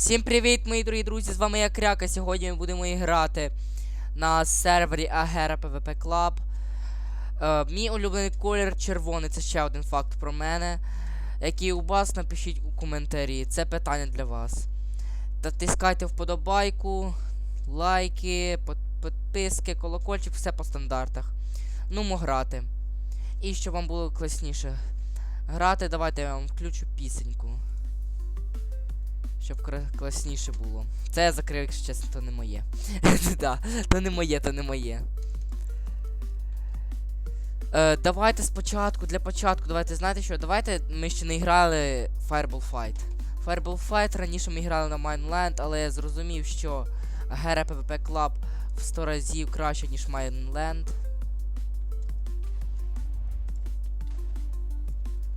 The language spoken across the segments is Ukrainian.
Всім привіт, мої дорогі друзі! З вами я Кряка. Сьогодні ми будемо грати на сервері Агера PvP Club. Е, мій улюблений колір червоний, це ще один факт про мене. Який у вас напишіть у коментарі. Це питання для вас. Та тискайте вподобайку, лайки, підписки, колокольчик, все по стандартах. Ну, грати. І щоб вам було класніше грати, давайте я вам включу пісеньку. Щоб класніше було. Це я закрив, якщо чесно, то не моє. Да, то не моє, то не моє. Е, давайте спочатку, для початку, давайте знаєте що? Давайте ми ще не грали Fireball Fight. Fireball Fight раніше ми грали на Mineland, але я зрозумів, що Гера PvP Club в 100 разів краще, ніж Mineland.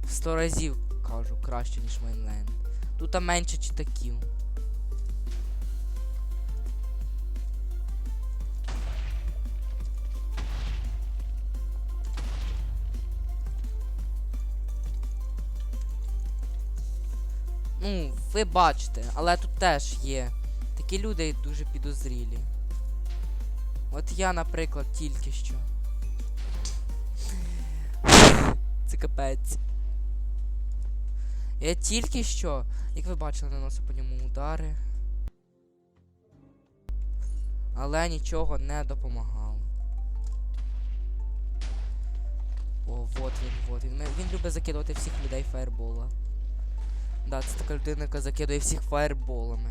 В 100 разів кажу, краще, ніж Mineland. Тут менше читаків. Ну, ви бачите, але тут теж є. Такі люди дуже підозрілі. От я, наприклад, тільки що. Це капець. Я тільки що, як ви бачили, наносив по ньому удари. Але нічого не допомагало. О, вот він, вот він. Він любить закидувати всіх людей фаєрбола. Да, це така людина, яка закидує всіх фаєрболами.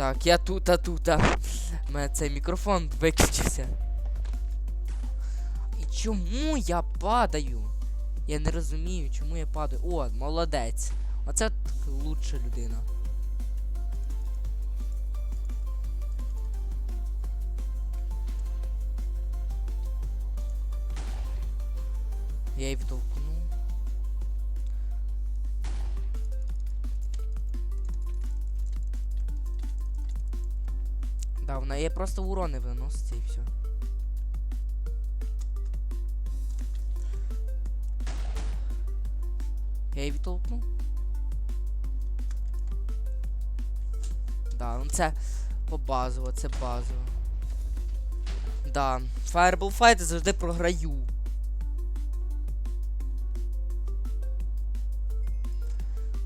Так, я тут, а тут. а. У мене цей мікрофон виключився. І чому я падаю? Я не розумію, чому я падаю. О, молодець. Оце лучша людина. Я її відтолкну. Є просто урони виноситься і все. Я її відтолкну. Да, ну це по базово, це базово. Да, Fireball Fight завжди програю.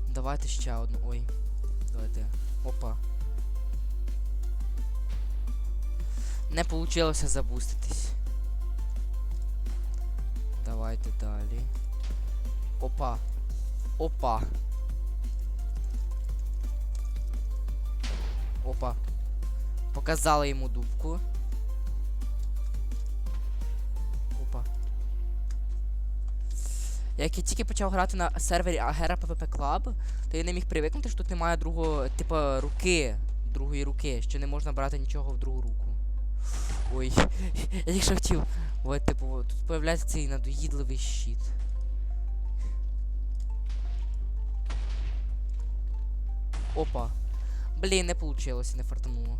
Давайте ще одну. Ой. Давайте. Опа. Не получилося забуститись. Давайте далі. Опа. Опа. Опа. Показали йому дубку. Опа. Як я тільки почав грати на сервері Агера PvP Club, то я не міг привикнути, що тут немає другого, типу, руки. Другої руки, що не можна брати нічого в другу руку. Ой, я тільки що хотів. От, типу, тут появляється цей надоїдливий щит. Опа. Блін, не получилось, не фартануло.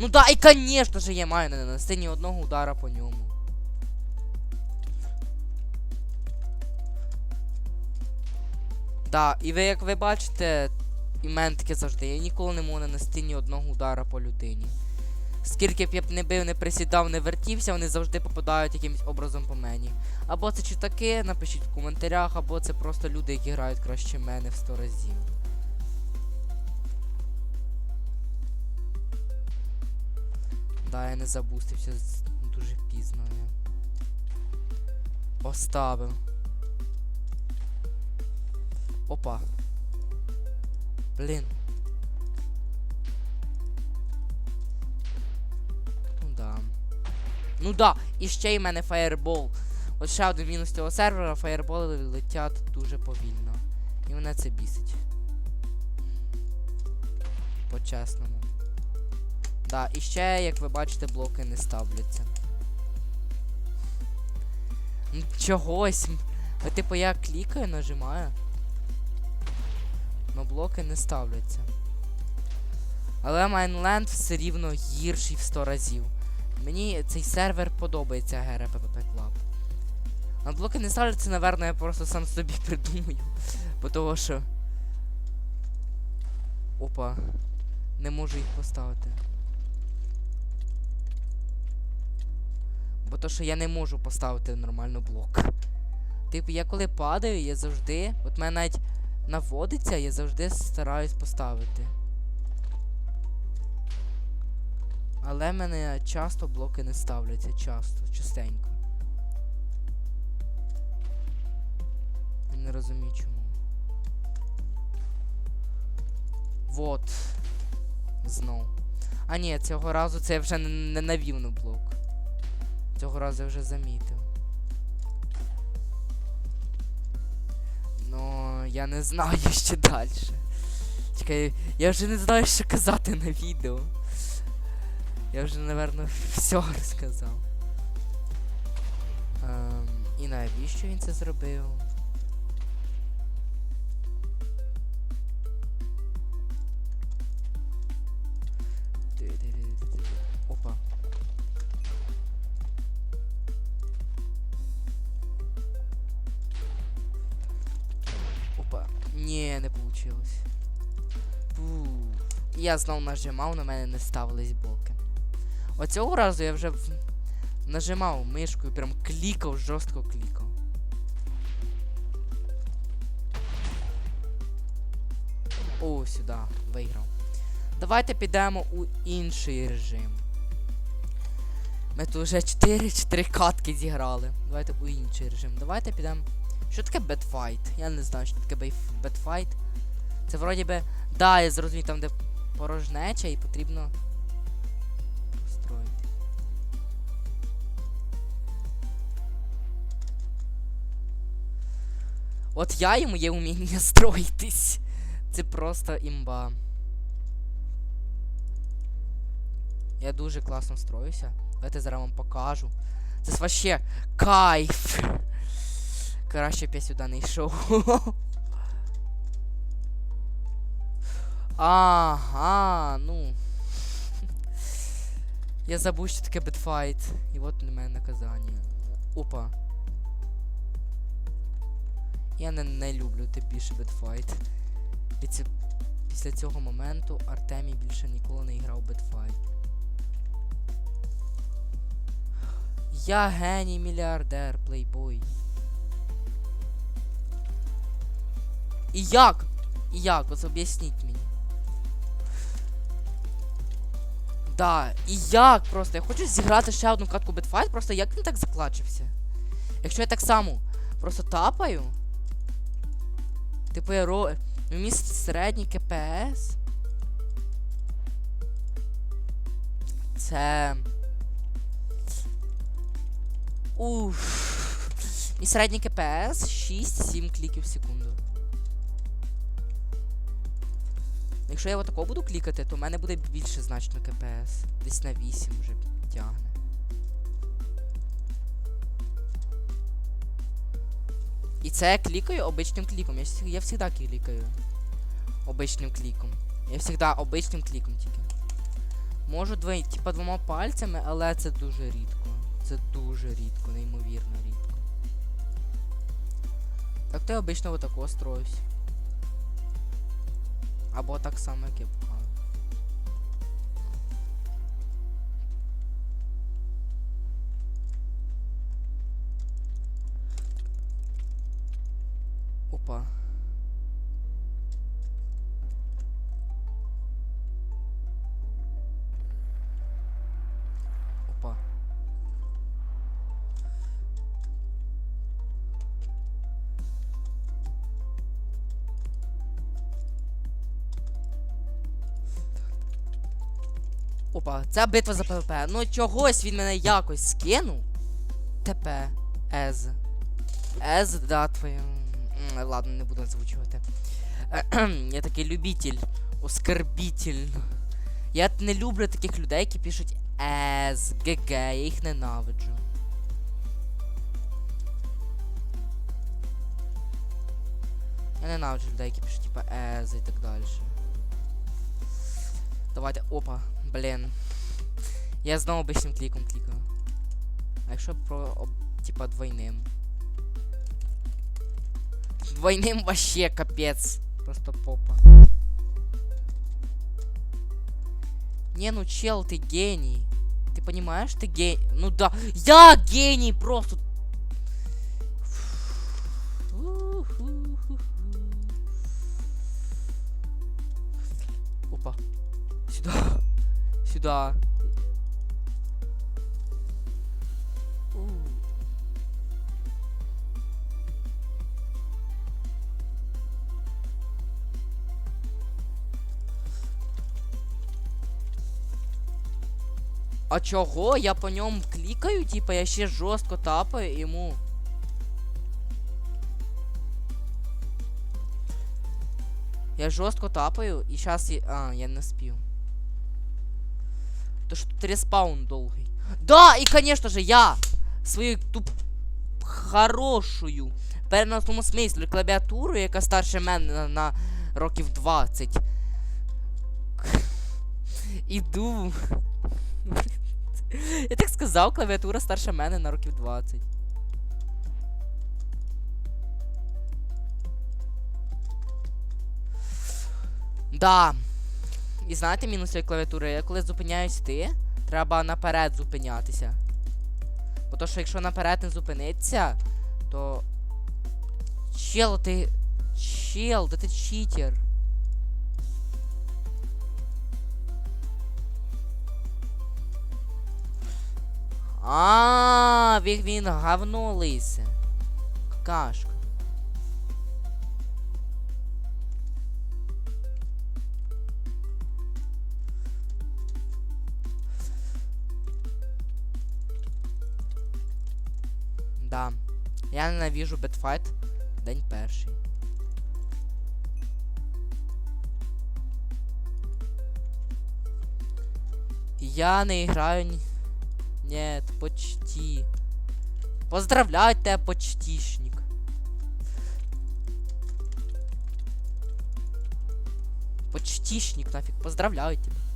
Ну да, і конечно же я маю не нанести ні одного удара по ньому. Да, і ви, як ви бачите, і таке завжди. Я ніколи не можу нанести ні одного удара по людині. Скільки б я б не бив, не присідав, не вертівся, вони завжди попадають якимось образом по мені. Або це читаки, напишіть в коментарях, або це просто люди, які грають краще мене в 100 разів. Да, я не забустився дуже пізно. Я. Поставив. Опа. Блін. Ну да. Ну да, і ще й в мене фаєрбол. От ще один мінус цього сервера, фаєрболи летять дуже повільно. І мене це бісить. По-чесному. Да, і ще, як ви бачите, блоки не ставляться. Ну, чогось. Типу я клікаю, нажимаю. Блоки не ставляться. Але Майнленд все рівно гірший в 100 разів. Мені цей сервер подобається GRPPP Club. А блоки не ставляться, наверно, я просто сам собі придумаю. Бо того що. Опа. Не можу їх поставити. Бо то, що я не можу поставити нормально блок. Типу, я коли падаю, я завжди. От мене навіть наводиться, я завжди стараюсь поставити. Але мене часто блоки не ставляться, часто, частенько. Не розумію чому. Вот. Знов. А ні, цього разу це я вже не, навів на блок. Цього разу я вже замітив. Ну, я не знаю ще далі. Чекай, я вже не знаю, що казати на відео. Я вже, напевно, все розказав. Ем, і навіщо він це зробив? Ні, не получилось. Фу. Я знов нажимав, на мене не ставились блоки. Оцього разу я вже нажимав мишкою, прям клікав, жорстко клікав. О, сюди, виграв. Давайте підемо у інший режим. Ми тут вже 4 4 катки зіграли. Давайте у інший режим. Давайте підемо. Що таке бетфайт? Я не знаю, що таке бетфайт. Це вроді би. Да, я зрозумів, там де порожнеча і потрібно построїти. От я йому є уміння строїтись. Це просто імба. Я дуже класно строюся. Давайте зараз вам покажу. Це вообще кайф. Краще б я сюди не йшов. Ага, ну. Я забув, що таке бетфайт. І от на мене наказання. Опа. Я не, не люблю тим більше бетфайт. Після, після цього моменту Артемій більше ніколи не грав бетфайт. Я геній мільярдер, плейбой. І як? І як? Ось об'ясніть мені. Да, і як просто? Я хочу зіграти ще одну катку Бетфайт, просто як він так заклачився? Якщо я так само просто тапаю. Типу я ро... Мій середній КПС. Це. Уф. Мій середній КПС 6-7 кліків в секунду. Якщо я отако буду клікати, то в мене буде більше значно КПС. Десь на 8 вже тягне. І це я клікаю обичним кліком. Я, я завжди клікаю. Обичним кліком. Я завжди обичним кліком тільки. Можу двоє, типа двома пальцями, але це дуже рідко. Це дуже рідко, неймовірно рідко. Так то я обично отако строюсь. Або так само, як я. Опа. Опа. Опа, це битва за ПВП. Ну чогось він мене якось скинув. ТП. Ез. Ез, да, твоє. Ладно, не буду озвучувати. Я такий любитель. Оскорбитель. Я не люблю таких людей, які пишуть ез, ГГ, я їх ненавиджу. Я ненавиджу людей, які пишуть, типа ез і так далі. Давайте, опа, блін. Я знову обичним кліком клікаю. А якщо про об, типа двойним? Двойним вообще капець. Просто попа. Не, ну чел, ты гений. Ты понимаешь, ты гений? Ну да, я гений просто. Опа. Сюда. Сюда. А чого? Я по ньому клікаю, типа я ще жорстко тапаю йому. Я жорстко тапаю, і зараз я... А, я не спів. То що тут респаун довгий. Да, і конечно же, я свою туп хорошую переносному смислі клавіатуру, яка старше мене на, на років 20. Іду. Я так сказав, клавіатура старше мене на років 20. Да. І знаєте мінус цієї клавіатури? Я коли зупиняюсь ти, треба наперед зупинятися. Бо то, що якщо наперед не зупиниться, то. Чел, ти. Чел, да ти читер. А, він, говно лисе. Какашка. Я ненавижу бетфайт день перший. Я не граю ні... Нет, почти. Поздравляю тебя, почтишник. Почтишник, нафиг. Поздравляю тебя.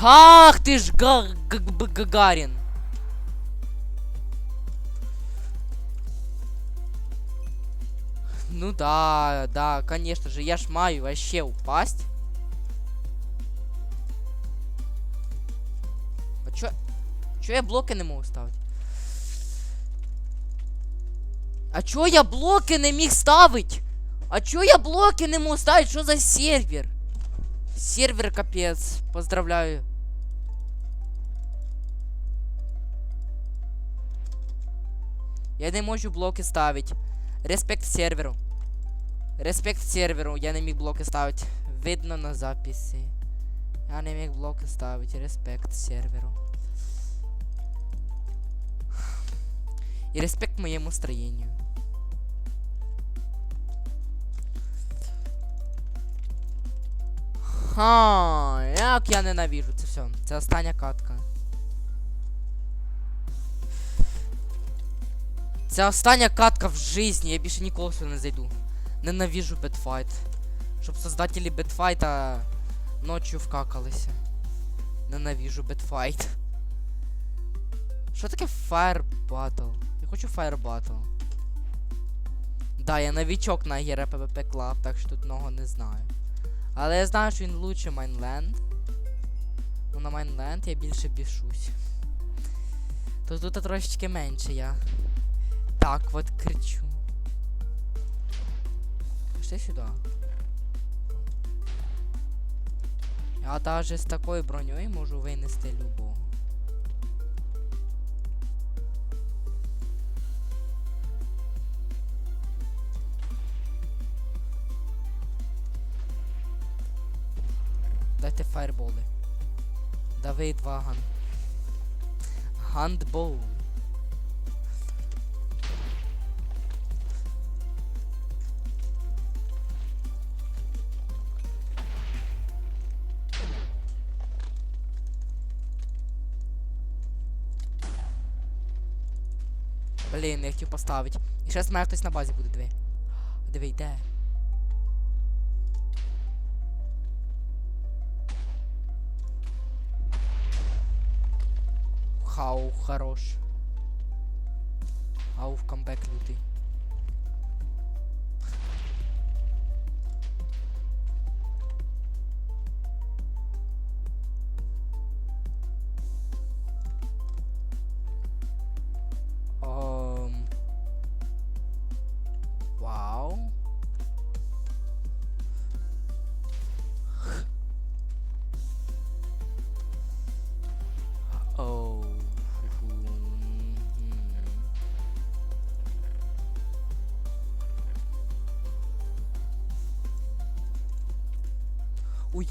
Ах ты ж га Гагарин. Ну да, да, конечно же, я ж маю вообще упасть. А чё? Чё я блоки не можу ставити? А чё я блоки не міг ставить? А чё я блоки не можу ставить? Що за сервер? Сервер капец. Поздравляю. Я не можу блоки ставити. Респект серверу. Респект серверу. Я не міг блоки ставити. Видно на записі. Я не міг блоки ставити. Респект серверу. І респект моєму строєнню. Ха, як я ненавижу це все. Це остання катка. Це остання катка в житті, я більше ніколи сюди не зайду. Ненавижу бетфайт. Щоб создателі бетфайта ночі вкакалися. Ненавижу бетфайт. Що таке Fire Battle? Я хочу Fire Battle. Да, я новичок на ГР PvP Club, так що тут много не знаю. Але я знаю, що він лучше Майнленд. Ну на Майнленд я більше бішусь. То тут трошечки менше я. Так от кричу. Пошли сюди. Я даже з такою броньою можу винести любого. Дайте фаерболи. Давид Ваган. Гандбол. Блін, я хотів поставити. І ще з мене хтось на базі буде, диви. Диви, йде. Хау, хорош. Ау, в камбэк лютий. Уй.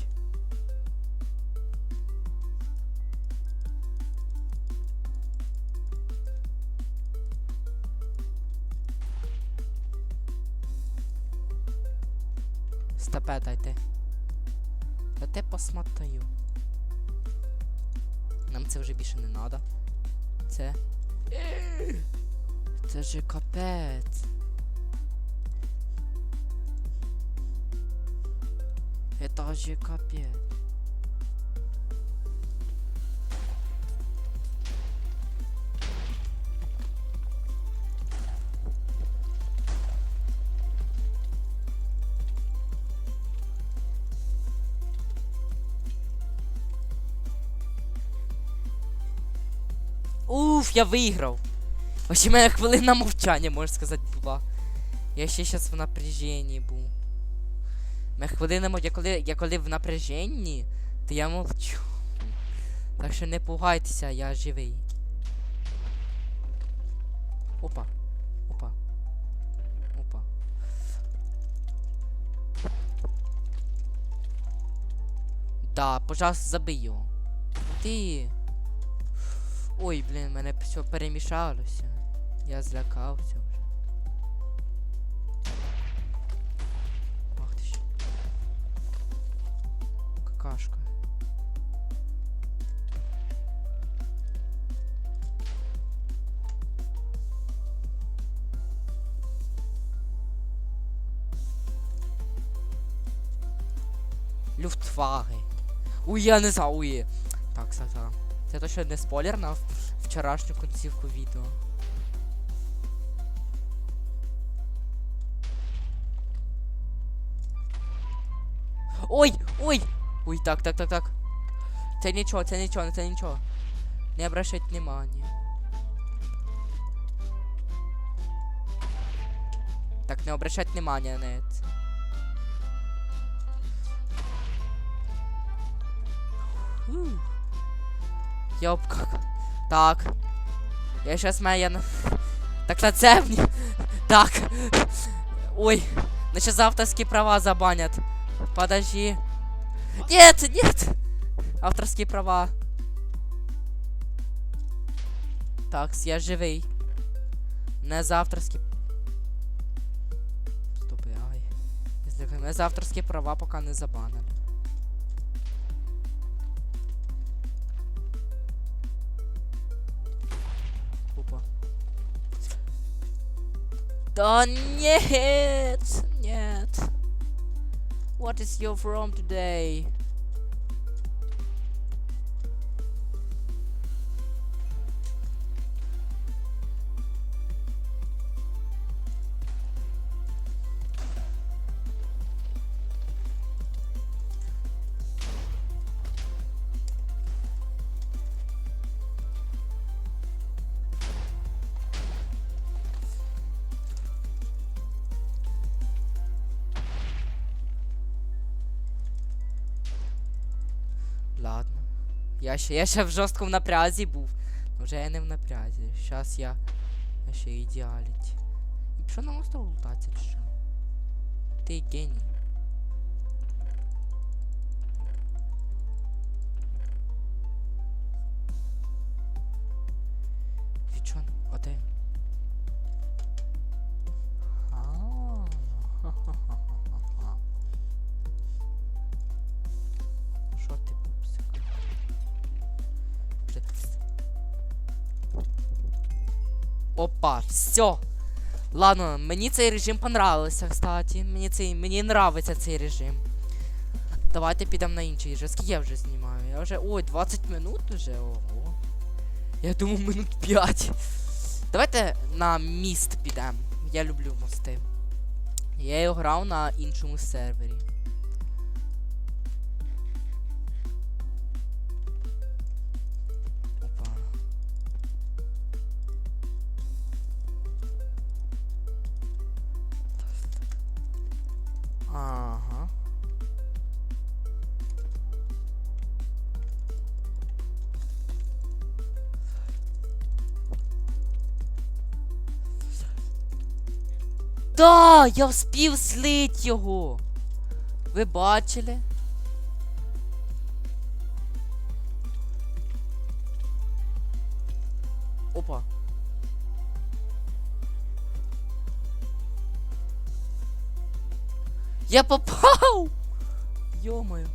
Стопе дайте. Я те посмотрю. Нам це вже більше не надо. Це. Це же капець. Это же капець. Уф, я виграв. Ось у мене хвилина мовчання, можна сказати, була. Я ще зараз в напряженні був. У мене хвилина я коли, я коли в напряженні, то я мовчу. Так що не пугайтеся, я живий. Опа. Опа. Опа. Да, пожалуйста, забий його. Ти. Ой, блін, мене все перемішалося. Я злякався Люфтваги. Уй, я не знаю, уй. Так, так, так. Це точно не спойлер на вчорашню кінцівку відео. Ой! Ой! Ой, так, так, так, так. Це нічого, це нічого, це нічого. Не обращать внимания. Так, не обращать внимания на это. Фух. Йоп, как. Так. Я сейчас моя. Так на це мені. Так. Ой. Ну сейчас авторские права забанят. Подожди. Нет, нет. Авторские права. Так, я живий. Не за авторські. Стоп, ай. Не за авторські права поки не забанили. Да нет, нет. What is your from today? Я ще, я ще в жорсткому напрязі був. Ну, Вже я не в напрязі. Щас я. Я ще ідеаліть. І пішов на остров лутаться чи що? Ти геній. Все. Ладно, мені цей режим понравився, кстати. Мені цей, мені нравиться цей режим. Давайте підемо на інший режим. Я вже знімаю? Я вже. Ой, 20 минут вже. Ого. Я думав минут 5. Давайте на міст підемо. Я люблю мости. Я його грав на іншому сервері. Да, я вспів слить його. Ви бачили? Опа. Я попав! Йомаю.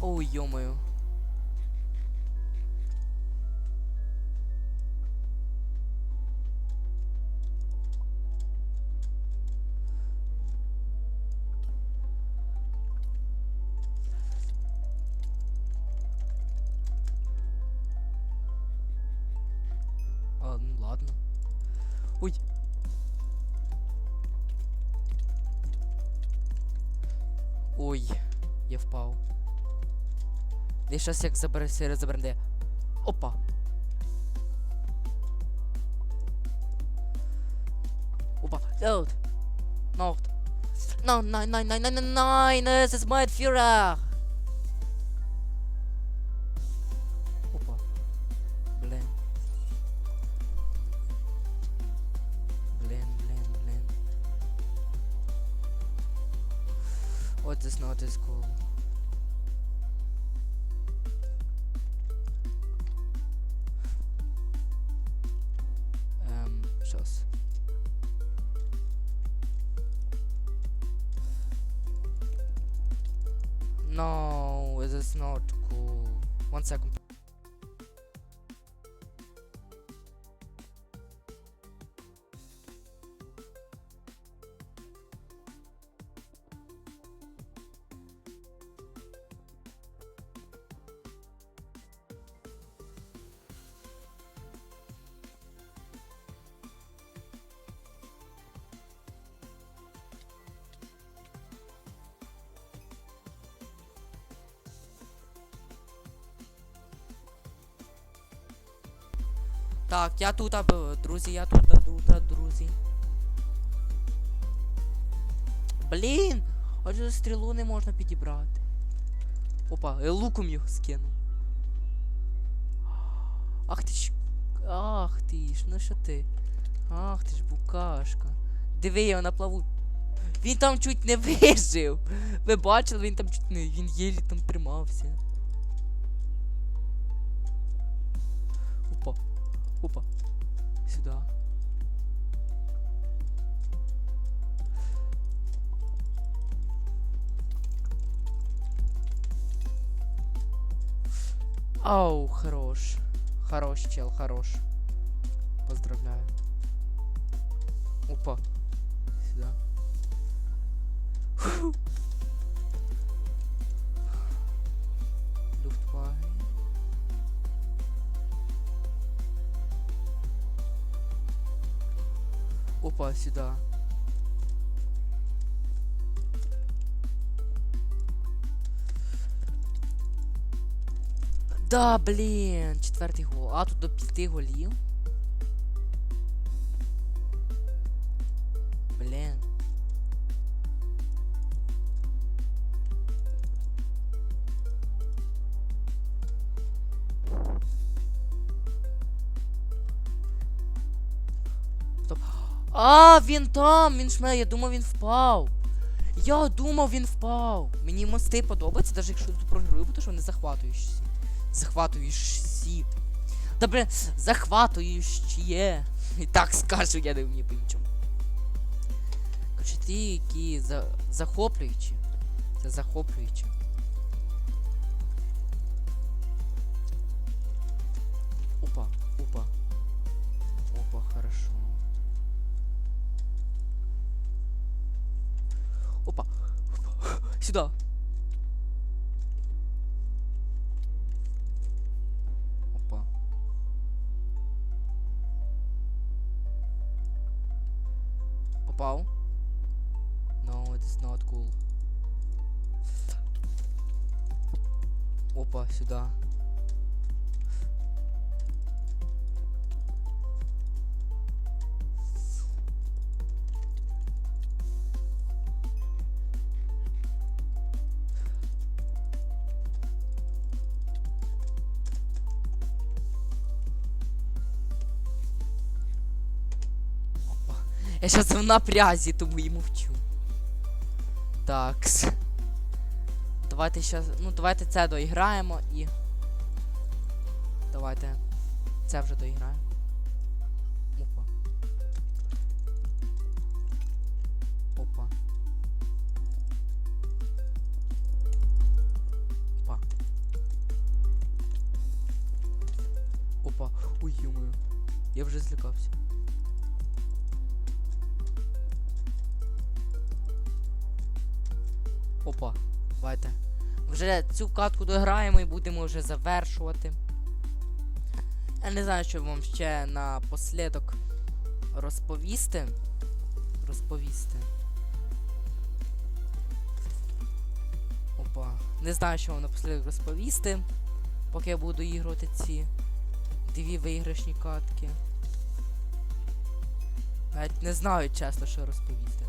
Ой, йомаю. Щас як забере сире забренде. Опа. Опа. Out. No. No, nein, nein, nein, nein, nein, nein, es ist Führer. Опа. Блин. Блин, блин, блин. What is not is cool. Так, я тут, друзі, я тут, тут, друзі. Блін! Отже стрілу не можна підібрати. Опа, я луком його скину. Ах ти ж. Ах ти ж, ну що ти? Ах ти ж букашка. Диви його на плаву. Він там чуть не вижив. Ви бачили, він там чуть не. Він єлі там тримався. Опа. Сюда. Ау, хорош. Хорош, чел, хорош. Поздравляю. Опа. Сюда. Опа, сюда. Да, блін, четвертий гол. А тут до п'яти голів. А, він там! Він ж мене, я думав, він впав. Я думав, він впав. Мені мости подобаються, навіть якщо я тут програю, тому що вони захватуючі. Захватуючі. Добре, захватуючі є. І так скажу, я не вмію по-іншому. Короче, ті, які за... захоплюючі. Це захоплюючі. Опа, опа. Сюда. Опа. Я сейчас в напрязі, тому і мовчу. Такс. Давайте щас. Ну, давайте це доіграємо і. Давайте. Це вже доіграємо. Вже цю катку дограємо і будемо вже завершувати. Я не знаю, що вам ще напослідок розповісти. Розповісти. Опа. Не знаю, що вам напослідок розповісти. Поки я буду іграти ці дві виграшні катки. Навіть не знаю чесно, що розповісти.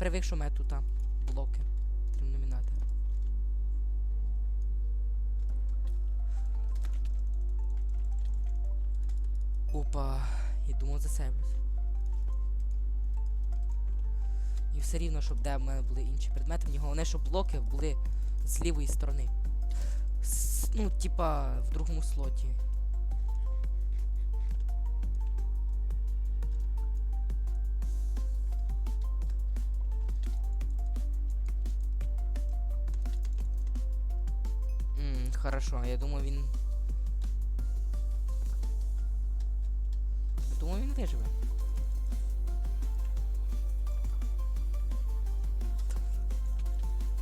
Блін. Я привик, що у мене тут блоки. Треба номінати. Опа. Я думав засейвлюсь. І все рівно, щоб де в мене були інші предмети. Мені головне, щоб блоки були з лівої сторони. С- ну, типа, в другому слоті. Хорошо, я думаю, він. Думаю, він виживе.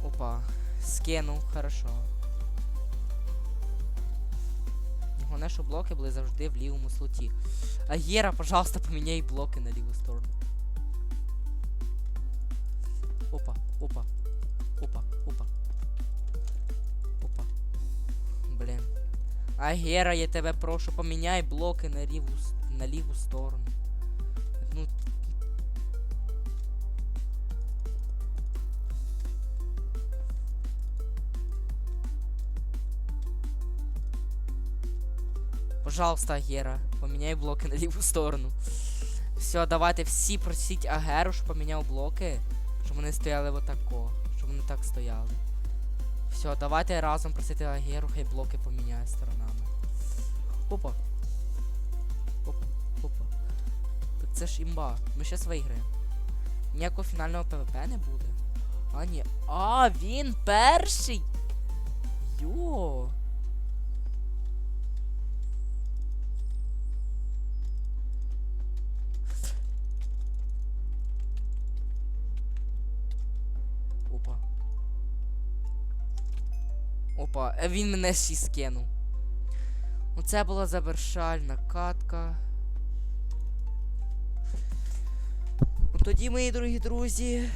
Опа, скинув, хорошо. Головне, щоб блоки були завжди в лівому слоті. А пожалуйста, поміняй блоки на ліву сторону. Опа. Опа, А Гера, я тебе прошу, поміняй блоки на ліву, на ліву сторону. Ну. Пожалуйста, Гера, поміняй блоки на ліву сторону. Все, давайте всі просіть Агеру, щоб поміняв блоки, щоб вони стояли отако, щоб вони так стояли. Все, давайте разом просити Агеру, хай блоки поміняє сторонами. Опа. Опа, опа. Це ж імба. Ми щас виграємо. Ніякого фінального ПВП не буде. А, ні. А, він перший! Йо. Опа, е, він мене ще й скинув. Оце була завершальна катка. Ну, Тоді, мої дорогі друзі.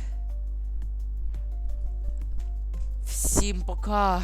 Всім пока.